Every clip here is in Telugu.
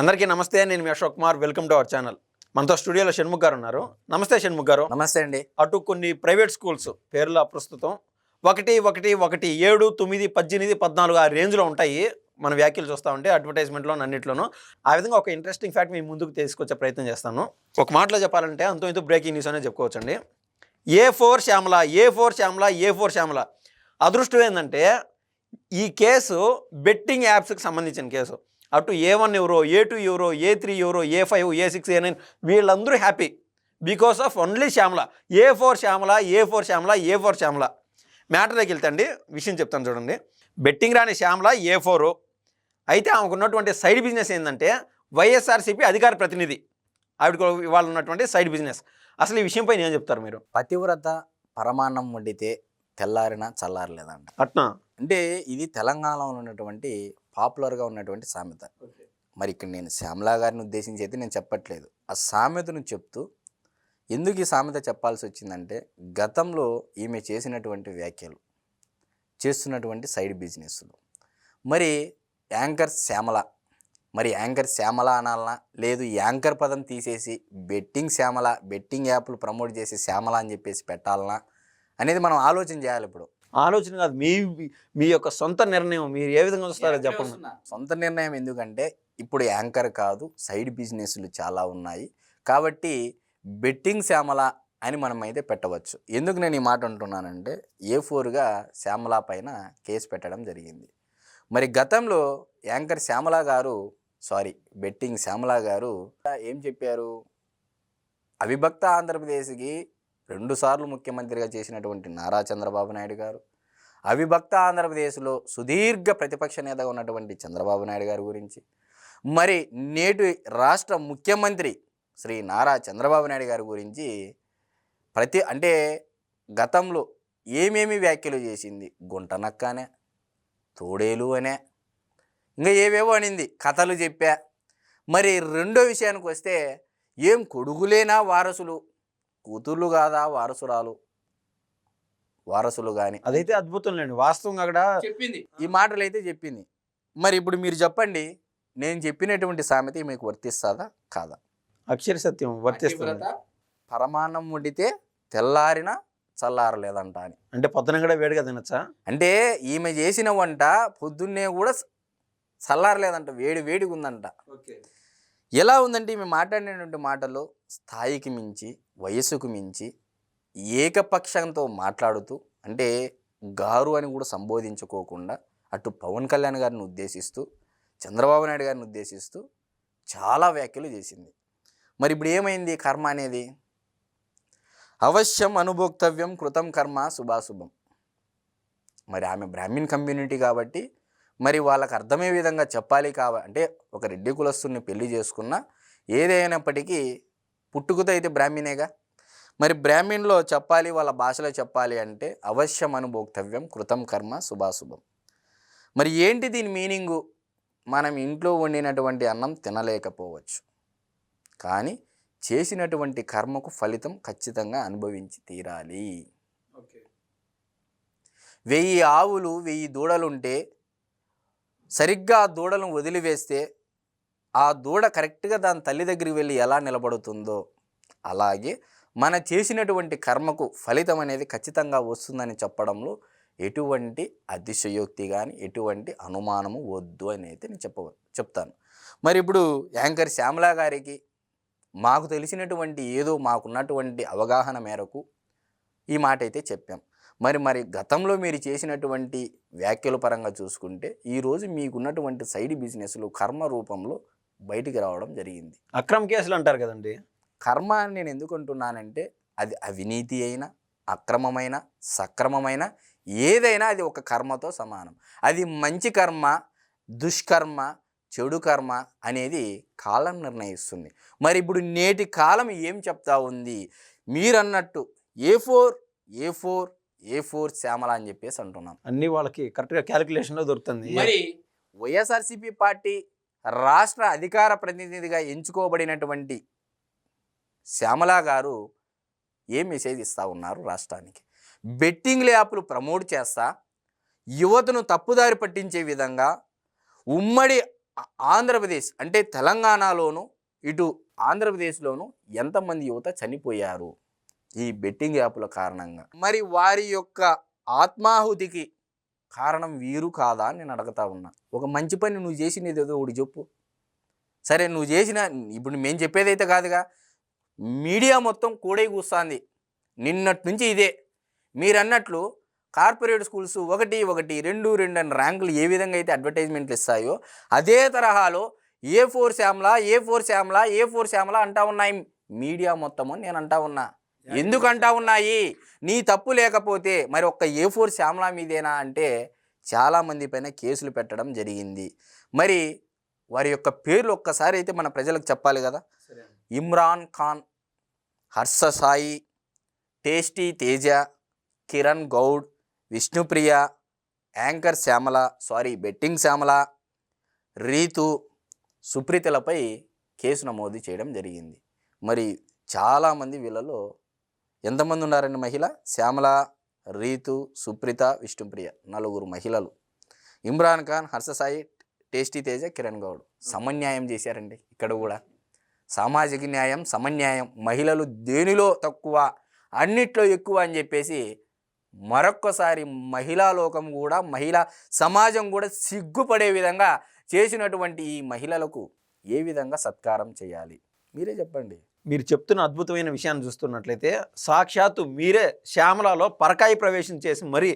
అందరికీ నమస్తే నేను మీ Ashok Kumar. Welcome to our channel. మనతో స్టూడియోలో షణ్ముఖ్ గారు ఉన్నారు. నమస్తే షణ్ముఖ్ గారు. నమస్తే అండి. అటు కొన్ని ప్రైవేట్ స్కూల్స్ పేర్ల ప్రస్తుతం. ఒకటి ఒకటి ఒకటి ఏడు తొమ్మిది పద్దెనిమిది పద్నాలుగు ఆ రేంజ్లో ఉంటాయి. మన వ్యాఖ్యలు చూస్తూ ఉంటే అడ్వర్టైజ్మెంట్లో అన్నింటిలోనూ. ఆ విధంగా ఒక ఇంట్రెస్టింగ్ ఫ్యాక్ట్ మీ ముందుకు తీసుకొచ్చే ప్రయత్నం చేస్తాను. ఒక మాటలో చెప్పాలంటే అంతో ఇంతో బ్రేకింగ్ న్యూస్ అనేది చెప్పుకోవచ్చండి. A four Shyamala A four Shyamala A four Shyamala. అదృష్టం ఏంటంటే ఈ కేసు బెట్టింగ్ యాప్స్కి సంబంధించిన కేసు. అటు ఏ వన్ ఎవరో ఏ టూ ఎవరో ఏ త్రీ ఎవరో A five A six A nine వీళ్ళందరూ happy. Because of only Shyamala. A four Shyamala A four Shyamala A four Shyamala. మ్యాటర్లోకి వెళ్తే అండి విషయం చెప్తాను చూడండి. బెట్టింగ్ రాని శ్యామల ఏ ఫోరు. అయితే ఆమెకు ఉన్నటువంటి సైడ్ బిజినెస్ ఏంటంటే వైఎస్ఆర్సీపీ అధికార ప్రతినిధి. ఆవిడకు ఇవాళ ఉన్నటువంటి సైడ్ బిజినెస్. అసలు ఈ విషయంపై ఏం చెప్తారు మీరు? పతివ్రత పరమాన్నం వండితే తెల్లారిన చల్లారలేదంట. అట్నా? అంటే ఇది తెలంగాణలో ఉన్నటువంటి పాపులర్గా ఉన్నటువంటి సామెత. మరి ఇక్కడ నేను శ్యామలా గారిని ఉద్దేశించి అయితే నేను చెప్పట్లేదు. ఆ సామెతను చెప్తూ ఎందుకు ఈ సామెత చెప్పాల్సి వచ్చిందంటే గతంలో ఈమె చేసినటువంటి వ్యాఖ్యలు చేస్తున్నటువంటి సైడ్ బిజినెస్లు. మరి యాంకర్ శ్యామల మరి యాంకర్ శ్యామల అనాలనా? లేదు యాంకర్ పదం తీసేసి బెట్టింగ్ శ్యామల బెట్టింగ్ యాప్లు ప్రమోట్ చేసి శ్యామల అని చెప్పేసి పెట్టాలనా? అనేది మనం ఆలోచన చేయాలి ఇప్పుడు. ఆలోచన కాదు. మీ మీ యొక్క సొంత నిర్ణయం మీరు ఏ విధంగా చూస్తారో చెప్పండి. సొంత నిర్ణయం ఎందుకంటే ఇప్పుడు యాంకర్ కాదు సైడ్ బిజినెస్లు చాలా ఉన్నాయి. కాబట్టి బెట్టింగ్ శ్యామల అని మనం అయితే పెట్టవచ్చు. ఎందుకు నేను ఈ మాట అంటున్నానంటే ఏ ఫోర్గా శ్యామల పైన కేసు పెట్టడం జరిగింది. మరి గతంలో యాంకర్ శ్యామల గారు సారీ బెట్టింగ్ శ్యామల గారు ఏం చెప్పారు? అవిభక్త ఆంధ్రప్రదేశ్కి రెండుసార్లు ముఖ్యమంత్రిగా చేసినటువంటి నారా చంద్రబాబు నాయుడు గారు అవిభక్త ఆంధ్రప్రదేశ్లో సుదీర్ఘ ప్రతిపక్ష నేతగా ఉన్నటువంటి చంద్రబాబు నాయుడు గారి గురించి మరి నేటి రాష్ట్ర ముఖ్యమంత్రి శ్రీ నారా చంద్రబాబు నాయుడు గారి గురించి ప్రతి అంటే గతంలో ఏమేమి వ్యాఖ్యలు చేసింది? గుంటనక్కనే తోడేలు అనే ఇంకా ఏవేవో అనింది కథలు చెప్పా. మరి రెండో విషయానికి వస్తే ఏం కొడుకులేనా వారసులు? కూతుర్లు కాదా వారసురాలు? వారసులు కానీ అదైతే అద్భుతం లేండి వాస్తవంగా అక్కడ చెప్పింది. ఈ మాటలు అయితే చెప్పింది. మరి ఇప్పుడు మీరు చెప్పండి నేను చెప్పినటువంటి సామెత మీకు వర్తిస్తుందా కాదా? అక్షర సత్యం వర్తిస్తుంది పరమాన్నం వండితే తెల్లారిన చల్లారలేదంట అని. అంటే పొద్దున కూడా వేడిగా తినచ్చా? అంటే ఈమె చేసిన వంట పొద్దున్నే కూడా చల్లారలేదంట వేడి వేడిగా ఉందంట ఎలా ఉందంటే మేము మాట్లాడినటువంటి మాటలు స్థాయికి మించి వయసుకు మించి ఏకపక్షంతో మాట్లాడుతూ అంటే గారు అని కూడా సంబోధించుకోకుండా అటు పవన్ కళ్యాణ్ గారిని ఉద్దేశిస్తూ చంద్రబాబు నాయుడు గారిని ఉద్దేశిస్తూ చాలా వ్యాఖ్యలు చేసింది. మరి ఇప్పుడు ఏమైంది కర్మ అనేది? అవశ్యం అనుభోక్తవ్యం కృతం కర్మ శుభాశుభం. మరి ఆమె బ్రాహ్మిన్ కమ్యూనిటీ కాబట్టి మరి వాళ్ళకి అర్థమయ్యే విధంగా చెప్పాలి కావ అంటే ఒక రెడ్డి కులస్తుని పెళ్ళి చేసుకున్న ఏదైనప్పటికీ పుట్టుకతో అయితే బ్రాహ్మణేగా? మరి బ్రాహ్మణ్లో చెప్పాలి వాళ్ళ భాషలో చెప్పాలి అంటే అవశ్యం అనుభోక్తవ్యం కృతం కర్మ శుభాశుభం. మరి ఏంటి దీని మీనింగు? మనం ఇంట్లో వండినటువంటి అన్నం తినలేకపోవచ్చు. కానీ చేసినటువంటి కర్మకు ఫలితం ఖచ్చితంగా అనుభవించి తీరాలి. వెయ్యి ఆవులు వెయ్యి దూడలుంటే సరిగ్గా ఆ దూడలను వదిలివేస్తే ఆ దూడ కరెక్ట్గా దాని తల్లి దగ్గరికి వెళ్ళి ఎలా నిలబడుతుందో అలాగే మన చేసినటువంటి కర్మకు ఫలితం అనేది ఖచ్చితంగా వస్తుందని చెప్పడంలో ఎటువంటి అతిశయోక్తి కానీ ఎటువంటి అనుమానము వద్దు అని అయితే నేను చెప్ప చెప్తాను. మరి ఇప్పుడు యాంకర్ శ్యామలా గారికి మాకు తెలిసినటువంటి ఏదో మాకున్నటువంటి అవగాహన మేరకు ఈ మాట అయితే చెప్పాం. మరి మరి గతంలో మీరు చేసినటువంటి వ్యాఖ్యల పరంగా చూసుకుంటే ఈరోజు మీకున్నటువంటి సైడ్ బిజినెస్లు కర్మ రూపంలో బయటికి రావడం జరిగింది. అక్రమ కేసులు అంటారు కదండి. కర్మ అని నేను ఎందుకు అంటున్నానంటే అది అవినీతి అయినా అక్రమమైన సక్రమమైన ఏదైనా అది ఒక కర్మతో సమానం. అది మంచి కర్మ దుష్కర్మ చెడు కర్మ అనేది కాలం నిర్ణయిస్తుంది. మరి ఇప్పుడు నేటి కాలం ఏం చెప్తా ఉంది? మీరన్నట్టు A four A four A four Shyamala అని చెప్పేసి అంటున్నాం. అన్ని వాళ్ళకి కరెక్ట్గా క్యాలిక్యులేషన్లో దొరుకుతుంది. మరి వైఎస్ఆర్సీపీ పార్టీ రాష్ట్ర అధికార ప్రతినిధిగా ఎంచుకోబడినటువంటి శ్యామల గారు ఏ మెసేజ్ ఇస్తా ఉన్నారు రాష్ట్రానికి? బెట్టింగ్ యాప్లు ప్రమోట్ చేస్తా యువతను తప్పుదారి పట్టించే విధంగా ఉమ్మడి ఆంధ్రప్రదేశ్ అంటే తెలంగాణలోను ఇటు ఆంధ్రప్రదేశ్లోను ఎంతమంది యువత చనిపోయారు? ఈ బెట్టింగ్ యాప్ల కారణంగా. మరి వారి యొక్క ఆత్మాహుతికి కారణం వీరు కాదా అని నేను అడుగుతా ఉన్నా. ఒక మంచి పని నువ్వు చేసినది ఏదో ఒకటి చెప్పు. సరే నువ్వు చేసిన ఇప్పుడు మేము చెప్పేదైతే కాదుగా మీడియా మొత్తం కూడే కూస్తుంది. నిన్నటి నుంచి ఇదే. మీరు అన్నట్లు కార్పొరేట్ స్కూల్స్ ఒకటి ఒకటి రెండు రెండు అని ర్యాంకులు ఏ విధంగా అయితే అడ్వర్టైజ్మెంట్లు ఇస్తాయో అదే తరహాలో A four Shyamala A four Shyamala A four Shyamala అంటా ఉన్నాయి మీడియా మొత్తము నేను అంటా ఉన్నా. ఎందుకు అంటా ఉన్నాయి? నీ తప్పు లేకపోతే మరి ఒక్క ఏ ఫోర్ శ్యామల మీదేనా అంటే చాలామంది పైన కేసులు పెట్టడం జరిగింది. మరి వారి యొక్క పేర్లు ఒక్కసారి అయితే మన ప్రజలకు చెప్పాలి కదా? Imran Khan Harsha Sai tasty Teja Kiran Goud Vishnupriya anchor Shyamala sorry betting Shyamala Rithu సుప్రీతలపై case నమోదు చేయడం జరిగింది. మరి చాలామంది వీళ్ళలో ఎంతమంది ఉన్నారండి మహిళ? శ్యామల రీతు సుప్రిత విష్ణుప్రియ నలుగురు మహిళలు. ఇమ్రాన్ ఖాన్ హర్ష సాయి టేస్టీ తేజ కిరణ్ గౌడ్ సమన్యాయం చేశారండి ఇక్కడ కూడా. సామాజిక న్యాయం సమన్యాయం మహిళలు దేనిలో తక్కువ అన్నిట్లో ఎక్కువ అని చెప్పేసి మరొక్కసారి మహిళా లోకం కూడా మహిళా సమాజం కూడా సిగ్గుపడే విధంగా చేసినటువంటి ఈ మహిళలకు ఏ విధంగా సత్కారం చేయాలి? మీరే చెప్పండి. మీరు చెప్తున్న అద్భుతమైన విషయాన్ని చూస్తున్నట్లయితే సాక్షాత్తు మీరే శ్యామలలో పరకాయి ప్రవేశం చేసి మరి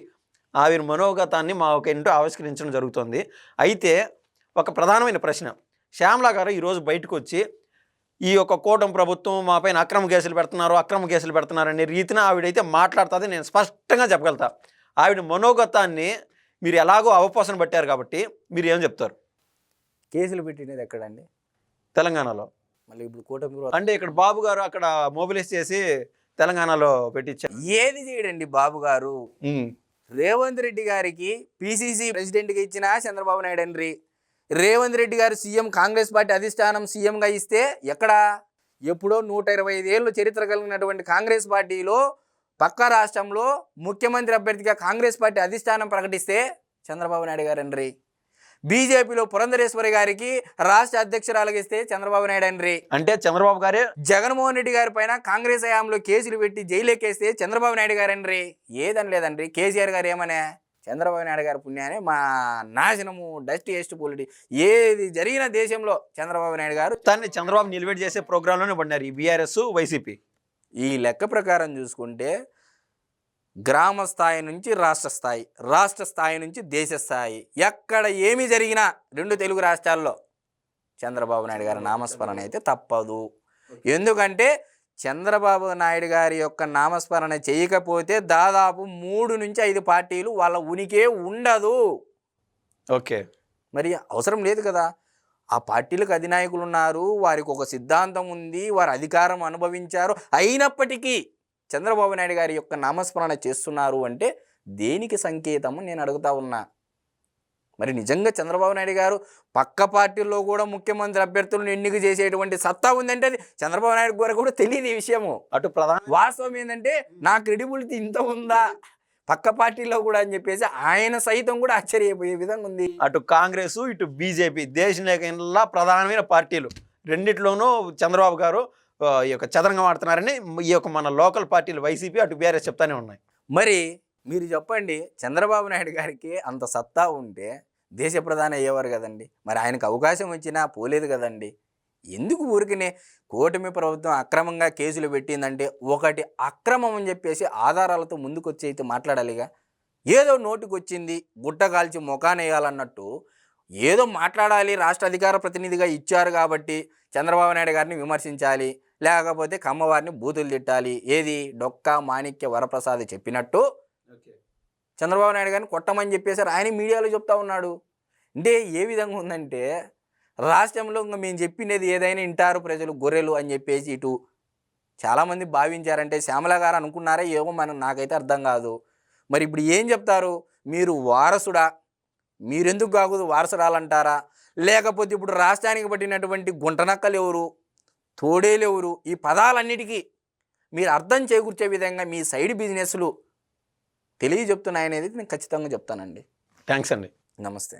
ఆవిరి మనోగతాన్ని మా ఒక ఇంటూ ఆవిష్కరించడం జరుగుతుంది. అయితే ఒక ప్రధానమైన ప్రశ్న. శ్యామల గారు ఈరోజు బయటకు వచ్చి ఈ యొక్క కూటమి ప్రభుత్వం మా పైన అక్రమ కేసులు పెడుతున్నారు అక్రమ కేసులు పెడుతున్నారు అనే రీతిన ఆవిడైతే మాట్లాడుతుంది నేను స్పష్టంగా చెప్పగలుగుతా. ఆవిడ మనోగతాన్ని మీరు ఎలాగో అవపోసన పట్టారు కాబట్టి మీరు ఏం చెప్తారు? కేసులు పెట్టినది ఎక్కడండి? తెలంగాణలో. మళ్ళీ ఇప్పుడు కూటమి అంటే ఇక్కడ బాబు గారు అక్కడ మొబిలైజ్ చేసి తెలంగాణలో పెట్టించారు. ఏది చేయడండి బాబు గారు? రేవంత్ రెడ్డి గారికి పిసిసి ప్రెసిడెంట్గా ఇచ్చిన చంద్రబాబు నాయుడు అండ్రి. రేవంత్ రెడ్డి గారు సీఎం కాంగ్రెస్ పార్టీ అధిష్టానం సీఎంగా ఇస్తే ఎక్కడ? ఎప్పుడో నూట ఇరవై ఐదు ఏళ్ళు చరిత్ర కలిగినటువంటి కాంగ్రెస్ పార్టీలో పక్క రాష్ట్రంలో ముఖ్యమంత్రి అభ్యర్థిగా కాంగ్రెస్ పార్టీ అధిష్టానం ప్రకటిస్తే చంద్రబాబు నాయుడు గారు అండ్రి. బీజేపీలో పురంధరేశ్వరి గారికి రాష్ట్ర అధ్యక్షురాలుగా ఇస్తే చంద్రబాబు నాయుడు అండ్రి అంటే చంద్రబాబు గారే? జగన్మోహన్ రెడ్డి గారి పైన కాంగ్రెస్ హయాంలో కేసులు పెట్టి జైలుకేస్తే చంద్రబాబు నాయుడు గారండ్రి ఏదని లేదండి. కేసీఆర్ గారు ఏమనే? చంద్రబాబు నాయుడు గారి పుణ్యానే మా నాశనము డస్ట్ వేస్ట్ పొలిటి ఏది జరిగిన దేశంలో చంద్రబాబు నాయుడు గారు దాన్ని చంద్రబాబు నిలబెట్టి చేసే ప్రోగ్రాంలోనే పడినారు ఈ బీఆర్ఎస్ వైసీపీ. ఈ లెక్క ప్రకారం చూసుకుంటే గ్రామ స్థాయి నుంచి రాష్ట్ర స్థాయి రాష్ట్ర స్థాయి నుంచి దేశ స్థాయి. ఎక్కడ ఏమి జరిగినా రెండు తెలుగు రాష్ట్రాల్లో చంద్రబాబు నాయుడు గారి నామస్మరణ అయితే తప్పదు. ఎందుకంటే చంద్రబాబు నాయుడు గారి యొక్క నామస్మరణ చేయకపోతే దాదాపు మూడు నుంచి ఐదు పార్టీలు వాళ్ళ ఉనికే ఉండదు. ఓకే. మరి అవసరం లేదు కదా. ఆ పార్టీలకు అధినాయకులు ఉన్నారు వారికి ఒక సిద్ధాంతం ఉంది వారు అధికారం అనుభవించారు. అయినప్పటికీ చంద్రబాబు నాయుడు గారి యొక్క నామస్మరణ చేస్తున్నారు అంటే దేనికి సంకేతము నేను అడుగుతా ఉన్నా. మరి నిజంగా చంద్రబాబు నాయుడు గారు పక్క పార్టీల్లో కూడా ముఖ్యమంత్రి అభ్యర్థులను ఎన్నిక చేసేటువంటి సత్తా ఉందంటే అది చంద్రబాబు నాయుడు గారు కూడా తెలియదు ఈ విషయము. అటు ప్రధాన వాస్తవం ఏంటంటే నా క్రెడిబిలిటీ ఇంత ఉందా? పక్క పార్టీలో కూడా అని చెప్పేసి ఆయన సైతం కూడా ఆశ్చర్యపోయే విధంగా ఉంది. అటు కాంగ్రెస్ ఇటు బీజేపీ దేశంలో ప్రధానమైన పార్టీలు. రెండిట్లోనూ చంద్రబాబు గారు ఈ యొక్క చదరంగం ఆడుతున్నారని ఈ యొక్క మన లోకల్ పార్టీలు వైసీపీ అటు బీఆర్ఎస్ చెప్తానే ఉన్నాయి. మరి మీరు చెప్పండి చంద్రబాబు నాయుడు గారికి అంత సత్తా ఉంటే దేశ ప్రధాని అయ్యేవారు కదండి. మరి ఆయనకు అవకాశం వచ్చినా పోలేదు కదండి. ఎందుకు ఊరికినే కూటమి ప్రభుత్వం అక్రమంగా కేసులు పెట్టిందంటే ఒకటి అక్రమం అని చెప్పేసి ఆధారాలతో ముందుకొచ్చి అయితే మాట్లాడాలిగా? ఏదో నోటికి వచ్చింది గుట్ట కాల్చి మొఖానేయాలన్నట్టు ఏదో మాట్లాడాలి రాష్ట్ర అధికార ప్రతినిధిగా ఇచ్చారు కాబట్టి చంద్రబాబు నాయుడు గారిని విమర్శించాలి లేకపోతే కమ్మవారిని బూతులు తిట్టాలి. ఏది? డొక్క మాణిక్య వరప్రసాద్ చెప్పినట్టు చంద్రబాబు నాయుడు గారిని కొట్టమని చెప్పేసారు ఆయన మీడియాలో చెప్తా ఉన్నాడు. అంటే ఏ విధంగా ఉందంటే రాష్ట్రంలో ఇంకా మేము చెప్పినది ఏదైనా వింటారు ప్రజలు గొర్రెలు అని చెప్పేసి ఇటు చాలామంది భావించారంటే శ్యామల గారు అనుకున్నారా ఏమో మనం నాకైతే అర్థం కాదు. మరి ఇప్పుడు ఏం చెప్తారు? మీరు వారసుడా? మీరెందుకు కాకూడదు? వారసురాలంటారా? లేకపోతే ఇప్పుడు రాష్ట్రానికి పట్టినటువంటి గుంటనక్కలు ఎవరు? తోడేలు ఎవరు ఈ పదాలన్నిటికీ మీరు అర్థం చేకూర్చే విధంగా మీ సైడ్ బిజినెస్లు తెలియజెప్తున్నాయనేది నేను ఖచ్చితంగా చెప్తానండి. థ్యాంక్స్ అండి. నమస్తే